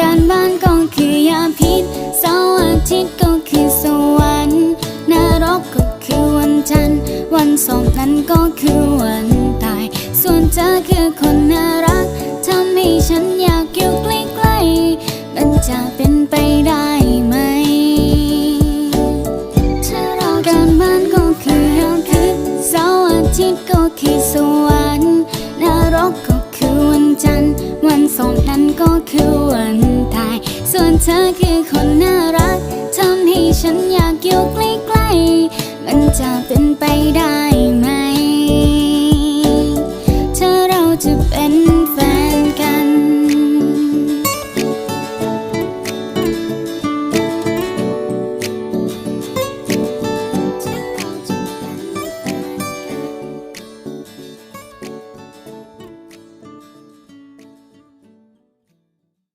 การบ้านก็คือยาพิษเสาร์อาทิตย์ก็คือสวรรค์นรกก็คือวันจันทร์ วันสองนั้นก็คือวันตาย ส่วนเธอคือคนน่ารักทำให้ฉันอยากอยู่ใกล้ๆมันจะเป็นไปได้ไหมการบ้านก็คือยาพิษเสาร์อาทิตย์ก็คือสวรรค์นรกก็คือวันจันทร์ ส่งนั้นก็คือวันตาย ส่วนเธอคือคนน่ารักทำให้ฉันอยากอยู่ใกล้ๆ มันจะเป็นไปได้ไหม เธอเราจะเป็น